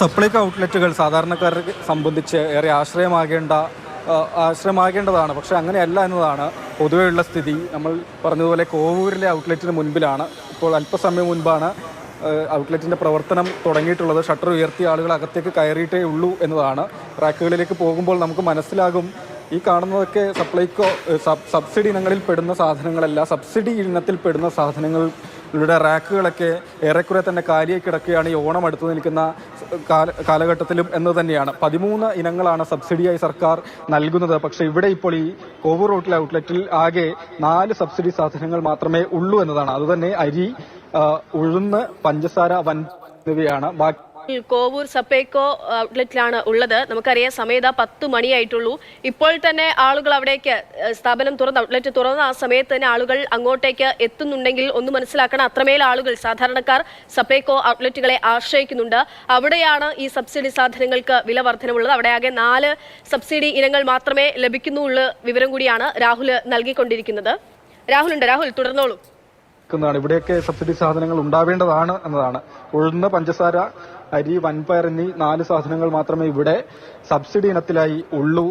സപ്ലൈകോ ഔട്ട്ലെറ്റുകൾ സാധാരണക്കാരെ സംബന്ധിച്ച് ഏറെ ആശ്രയമാകേണ്ട ആശ്രയമാകേണ്ടതാണ്. പക്ഷെ അങ്ങനെയല്ല എന്നതാണ് പൊതുവെയുള്ള സ്ഥിതി. നമ്മൾ പറഞ്ഞതുപോലെ കോവൂരിലെ ഔട്ട്ലെറ്റിന് മുൻപിലാണ്. ഇപ്പോൾ അല്പസമയം മുൻപാണ് ഔട്ട്ലെറ്റിന്റെ പ്രവർത്തനം തുടങ്ങിയിട്ടുള്ളത്. ഷട്ടർ ഉയർത്തി ആളുകൾ അകത്തേക്ക് കയറിയിട്ടേ ഉള്ളൂ എന്നതാണ്. റാക്കുകളിലേക്ക് പോകുമ്പോൾ നമുക്ക് മനസ്സിലാകും ഈ കാണുന്നതൊക്കെ സപ്ലൈക്കോ സബ് സബ്സിഡി ഇനങ്ങളിൽ പെടുന്ന സാധനങ്ങളല്ല. സബ്സിഡി ഇനത്തിൽ പെടുന്ന സാധനങ്ങളുടെ റാക്കുകളൊക്കെ ഏറെക്കുറെ തന്നെ കാലിയായി കിടക്കുകയാണ് ഈ ഓണം അടുത്ത് നിൽക്കുന്ന കാല കാലഘട്ടത്തിലും എന്ന് തന്നെയാണ്. പതിമൂന്ന് ഇനങ്ങളാണ് സബ്സിഡിയായി സർക്കാർ നൽകുന്നത്. പക്ഷേ ഇവിടെ ഇപ്പോൾ ഈ കോവൂർ റോട്ടിലെ ഔട്ട്ലെറ്റിൽ ആകെ നാല് സബ്സിഡി സാധനങ്ങൾ മാത്രമേ ഉള്ളൂ എന്നതാണ്. അതുതന്നെ അരി ഉഴുന്ന് പഞ്ചസാര വൻ എന്നിവയാണ്. ബാക്കി കോവൂർ സപ്പേക്കോ ഔട്ട്ലെറ്റിലാണ് ഉള്ളത്. നമുക്കറിയാം സമയത്ത് പത്ത് മണിയായിട്ടുള്ളൂ. ഇപ്പോൾ തന്നെ ആളുകൾ അവിടേക്ക് സ്ഥാപനം തുറന്ന് ഔട്ട്ലെറ്റ് തുറന്ന ആ സമയത്ത് തന്നെ ആളുകൾ അങ്ങോട്ടേക്ക് എത്തുന്നുണ്ടെങ്കിൽ ഒന്ന് മനസ്സിലാക്കണം അത്രമേൽ ആളുകൾ സാധാരണക്കാർ സപ്പേക്കോ ഔട്ട്ലെറ്റുകളെ ആശ്രയിക്കുന്നുണ്ട്. അവിടെയാണ് ഈ സബ്സിഡി സാധനങ്ങൾക്ക് വില വർധനമുള്ളത് അവിടെ ആകെ നാല് സബ്സിഡി ഇനങ്ങൾ മാത്രമേ ലഭിക്കുന്നുള്ളൂ വിവരം കൂടിയാണ് രാഹുൽ നൽകിക്കൊണ്ടിരിക്കുന്നത്. രാഹുൽ ഉണ്ട് രാഹുൽ തുടർന്നോളൂ. ഇവിടെയൊക്കെ സബ്സിഡി സാധനങ്ങൾ ഉണ്ടാവേണ്ടതാണ് എന്നതാണ്. ഉഴുന്ന് പഞ്ചസാര അരി വൻപയർ എന്നീ നാല് സാധനങ്ങൾ മാത്രമേ ഇവിടെ സബ്സിഡി ഇനത്തിലായി ഉള്ളൂ.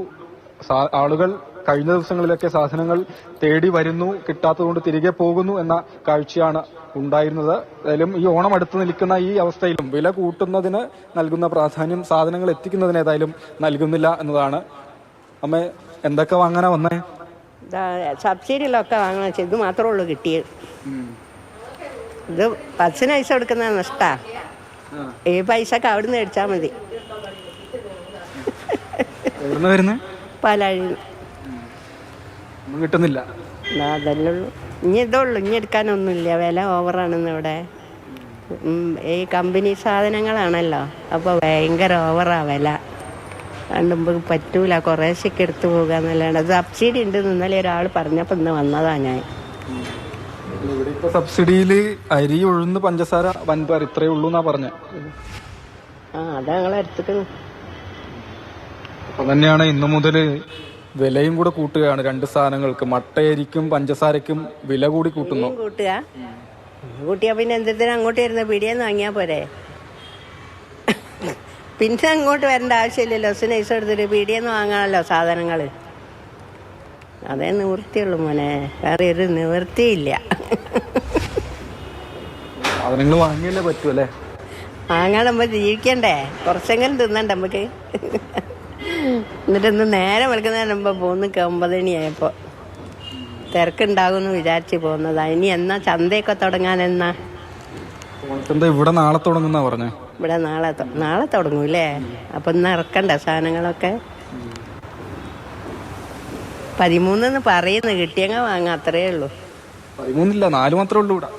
ആളുകൾ കഴിഞ്ഞ ദിവസങ്ങളിലൊക്കെ സാധനങ്ങൾ തേടി വരുന്നു കിട്ടാത്തതുകൊണ്ട് തിരികെ പോകുന്നു എന്ന കാഴ്ചയാണ് ഉണ്ടായിരുന്നത്. ഏതായാലും ഈ ഓണം അടുത്ത് നിൽക്കുന്ന ഈ അവസ്ഥയിലും വില കൂട്ടുന്നതിന് നൽകുന്ന പ്രാധാന്യം സാധനങ്ങൾ എത്തിക്കുന്നതിന് ഏതായാലും നൽകുന്നില്ല എന്നതാണ്. അമ്മ എന്തൊക്കെ വാങ്ങാനാ വന്നേ? സബ്സിഡിയിലൊക്കെ വാങ്ങണം. ഇത് മാത്രമേ ഉള്ളൂ കിട്ടിയത്. ഇത് ബസ്സിന് പൈസ കൊടുക്കുന്ന നഷ്ടാ. ഈ പൈസ ഒക്കെ അവിടെ നിന്ന് മേടിച്ചാൽ മതി. എവിടുന്ന് വരുന്നേ? പാലാഴി ഒന്നും കിട്ടുന്നില്ല. അതല്ലേ ഉള്ളൂ. ഇനി ഇതുള്ളൂ ഇനി എടുക്കാനൊന്നുമില്ല. വില ഓവറാണെന്ന് ഇവിടെ. ഈ കമ്പനി സാധനങ്ങളാണല്ലോ. അപ്പോൾ ഭയങ്കര ഓവറാ വില. അതുകൊണ്ട് പറ്റൂല. കുറേശ്ശൊക്കെ എടുത്തു പോകാന്നല്ലാണ്ട്. സബ്സിഡി ഉണ്ട് ഇന്നലെ ഒരാൾ പറഞ്ഞപ്പോൾ ഇന്ന് വന്നതാ ഞാൻ. ഇവിടെ ഇപ്പൊ സബ്സിഡിയിൽ അരി ഉഴുന്ന് പഞ്ചസാര വൻപാർ ഇത്രയേ ഉള്ളൂ എന്നാ പറഞ്ഞ. ആ അതാ ഞങ്ങളെ എടുത്തിക്കണു. അപ്പൊ തന്നെയാണ് ഇന്നു മുതൽ വിലയും കൂടെ കൂട്ടുകയാണ് രണ്ട് സാധനങ്ങൾക്ക്. മട്ടയരിക്കും പഞ്ചസാരക്കും വില കൂടി കൂട്ടുന്നു. കൂട്ടുക. കൂട്ടിയാ പിന്നെ എന്തിനാ അങ്ങോട്ട് വരുന്ന? പിടിയെന്ന് വാങ്ങിയാ പോരെ. പിന്നെ അങ്ങോട്ട് വരേണ്ട ആവശ്യമില്ലല്ലോ. സുനൈസ് നൈസ് എടുത്തിട്ട് പീടിയെന്ന് വാങ്ങാനല്ലോ സാധനങ്ങൾ അതേ നിവൃത്തിയുള്ളൂ മോനെ. വേറെ ഒരു നിവൃത്തിയില്ല. സാധനങ്ങൾ വാങ്ങിയല്ലേ പറ്റൂ അല്ലേ? വാങ്ങാൻ നമ്മൾ ജീവിക്കണ്ടേ? കുറച്ചെങ്കിലും തിന്നണ്ട നമുക്ക്? എന്നിട്ട് ഇന്ന് നേരെ വിളിക്കുന്നതിന് മുമ്പ് ഒമ്പത് മണിയായപ്പോൾ തിരക്കുണ്ടാകുമെന്ന് വിചാരിച്ച് പോകുന്നതാ ഇനി എന്നാ ചന്തയൊക്കെ തുടങ്ങാൻ എന്നാ? ഇവിടെ നാളെ തുടങ്ങുന്ന പറഞ്ഞേ? ഇവിടെ നാളെ നാളെ തുടങ്ങൂലേ അപ്പം ഇന്ന് ഇറക്കണ്ട സാധനങ്ങളൊക്കെ. പതിമൂന്നെന്ന് പറയുന്നു. കിട്ടിയങ്ങ വാങ്ങാം. അത്രേ ഉള്ളൂ. പതിമൂന്നില്ല നാല് മാത്രമേ ഉള്ളൂ ഇവിടെ.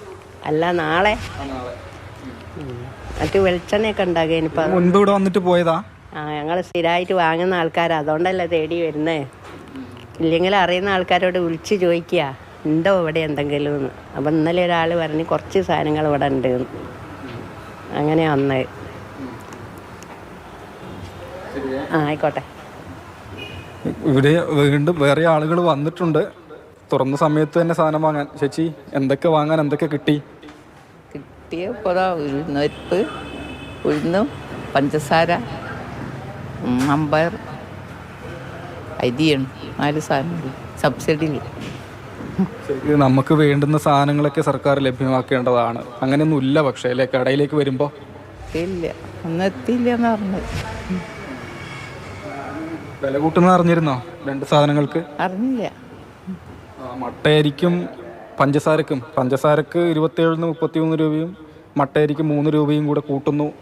അല്ല നാളെ. മറ്റു വെളിച്ചെണ്ണയൊക്കെ ഉണ്ടാകുക മുൻപ് ഇവിടെ വന്നിട്ട് പോയതാ. ആ ഞങ്ങൾ സ്ഥിരമായിട്ട് വാങ്ങുന്ന ആൾക്കാരാ. അതുകൊണ്ടല്ലേ തേടി വരുന്നേ. ഇല്ലെങ്കിൽ അറിയുന്ന ആൾക്കാരോട് വിളിച്ച് ചോദിക്കുക. ഉണ്ടോ ഇവിടെ എന്തെങ്കിലും എന്ന് അപ്പം ഇന്നലെ ഒരാൾ പറഞ്ഞ് കുറച്ച് സാധനങ്ങൾ ഇവിടെ ഉണ്ട് അങ്ങനെ വന്നത്. ആ ആയിക്കോട്ടെ. ഇവിടെ വീണ്ടും വേറെ ആളുകൾ വന്നിട്ടുണ്ട്. തുറന്ന സമയത്ത് തന്നെ സാധനം വാങ്ങാൻ. ചേച്ചി എന്തൊക്കെ വാങ്ങാൻ എന്തൊക്കെ കിട്ടി? കിട്ടിയ ഉഴുന്നരിപ്പ് ഉഴുന്നും പഞ്ചസാര അമ്പർ അമ്പയർ അരിയാണ് നാല് സാധനങ്ങൾ സബ്സിഡിയിൽ ശരി, നമുക്ക് വേണ്ടുന്ന സാധനങ്ങളൊക്കെ സർക്കാർ ലഭ്യമാക്കേണ്ടതാണ്. അങ്ങനെയൊന്നും ഇല്ല പക്ഷേ അല്ലേ? കടയിലേക്ക് വരുമ്പോൾ ഇല്ല. ഒന്നും എത്തിയില്ല എന്ന് പറഞ്ഞത് വില കൂട്ടുന്നത് അറിഞ്ഞിരുന്നോ? രണ്ട് സാധനങ്ങൾക്ക്? അറിഞ്ഞില്ല. മട്ടയരിക്കും പഞ്ചസാരക്കും. പഞ്ചസാരക്ക് ഇരുപത്തിയേഴിന് മുപ്പത്തിമൂന്ന് രൂപയും മട്ടയരിക്ക് മൂന്ന് രൂപയും കൂടെ കൂട്ടുന്നു.